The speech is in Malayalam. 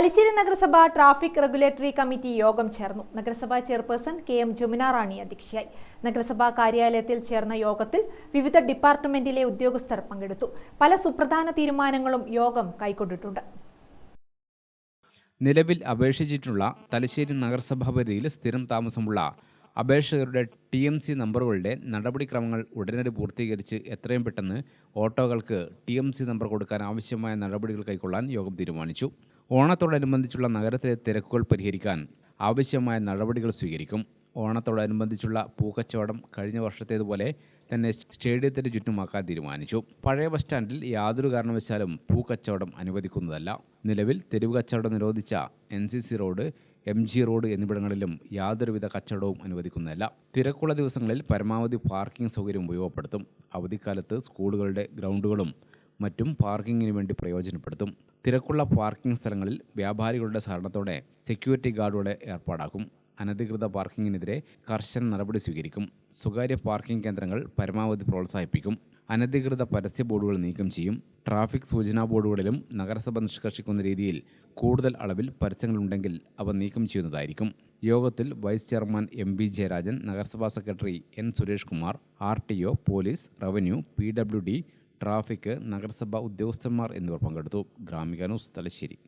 തലശ്ശേരി നഗരസഭ ട്രാഫിക് റെഗുലേറ്ററി കമ്മിറ്റി യോഗം ചേർന്നു. നഗരസഭാ chairperson K M Juminarani Rani അധ്യക്ഷയായി. നഗരസഭാ കാര്യാലയത്തിൽ ചേർന്ന യോഗത്തിൽ വിവിധ ഡിപ്പാർട്ട്മെന്റിലെ ഉദ്യോഗസ്ഥർ പങ്കെടുത്തു. പല സുപ്രധാന തീരുമാനങ്ങളും യോഗം കൈക്കൊണ്ടിട്ടുണ്ട്. നിലവിൽ അപേക്ഷിച്ചിട്ടുള്ള തലശ്ശേരി നഗരസഭാ പരിധിയിൽ സ്ഥിരം താമസമുള്ള അപേക്ഷകരുടെ ടി എം സി നമ്പറുകളുടെ നടപടിക്രമങ്ങൾ ഉടനടി പൂർത്തീകരിച്ച് എത്രയും പെട്ടെന്ന് ഓട്ടോകൾക്ക് ടി എം സി നമ്പർ കൊടുക്കാൻ ആവശ്യമായ നടപടികൾ കൈക്കൊള്ളാൻ യോഗം തീരുമാനിച്ചു. ഓണത്തോടനുബന്ധിച്ചുള്ള നഗരത്തിലെ തിരക്കുകൾ പരിഹരിക്കാൻ ആവശ്യമായ നടപടികൾ സ്വീകരിക്കും. ഓണത്തോടനുബന്ധിച്ചുള്ള പൂക്കച്ചവടം കഴിഞ്ഞ വർഷത്തേതുപോലെ തന്നെ സ്റ്റേഡിയത്തിന് ചുറ്റുമാക്കാൻ തീരുമാനിച്ചു. പഴയ ബസ് സ്റ്റാൻഡിൽ യാതൊരു കാരണവശാലും പൂക്കച്ചവടം അനുവദിക്കുന്നതല്ല. നിലവിൽ തെരുവ് കച്ചവടം നിരോധിച്ച N road M G road എന്നിവിടങ്ങളിലും യാതൊരുവിധ കച്ചവടവും അനുവദിക്കുന്നതല്ല. തിരക്കുള്ള ദിവസങ്ങളിൽ പരമാവധി പാർക്കിംഗ് സൗകര്യം ഉപയോഗപ്പെടുത്തും. അവധിക്കാലത്ത് സ്കൂളുകളുടെ ഗ്രൗണ്ടുകളും മറ്റും പാർക്കിങ്ങിന് വേണ്ടി പ്രയോജനപ്പെടുത്തും. തിരക്കുള്ള പാർക്കിംഗ് സ്ഥലങ്ങളിൽ വ്യാപാരികളുടെ സഹകരണത്തോടെ സെക്യൂരിറ്റി ഗാർഡുകളെ ഏർപ്പാടാക്കും. അനധികൃത പാർക്കിങ്ങിനെതിരെ കർശന നടപടി സ്വീകരിക്കും. സ്വകാര്യ പാർക്കിംഗ് കേന്ദ്രങ്ങൾ പരമാവധി പ്രോത്സാഹിപ്പിക്കും. അനധികൃത പരസ്യ ബോർഡുകൾ നീക്കം ചെയ്യും. ട്രാഫിക് സൂചനാ ബോർഡുകളിലും നഗരസഭ നിഷ്കർഷിക്കുന്ന രീതിയിൽ കൂടുതൽ അളവിൽ പരസ്യങ്ങളുണ്ടെങ്കിൽ അവ നീക്കം ചെയ്യുന്നതായിരിക്കും. യോഗത്തിൽ vice chairman M B Jayarajan നഗരസഭാ secretary N Suresh Kumar R T O police revenue P W D traffic നഗരസഭാ ഉദ്യോഗസ്ഥന്മാർ എന്നിവർ പങ്കെടുത്തു. ഗ്രാമിക ന്യൂസ് തലശ്ശേരി.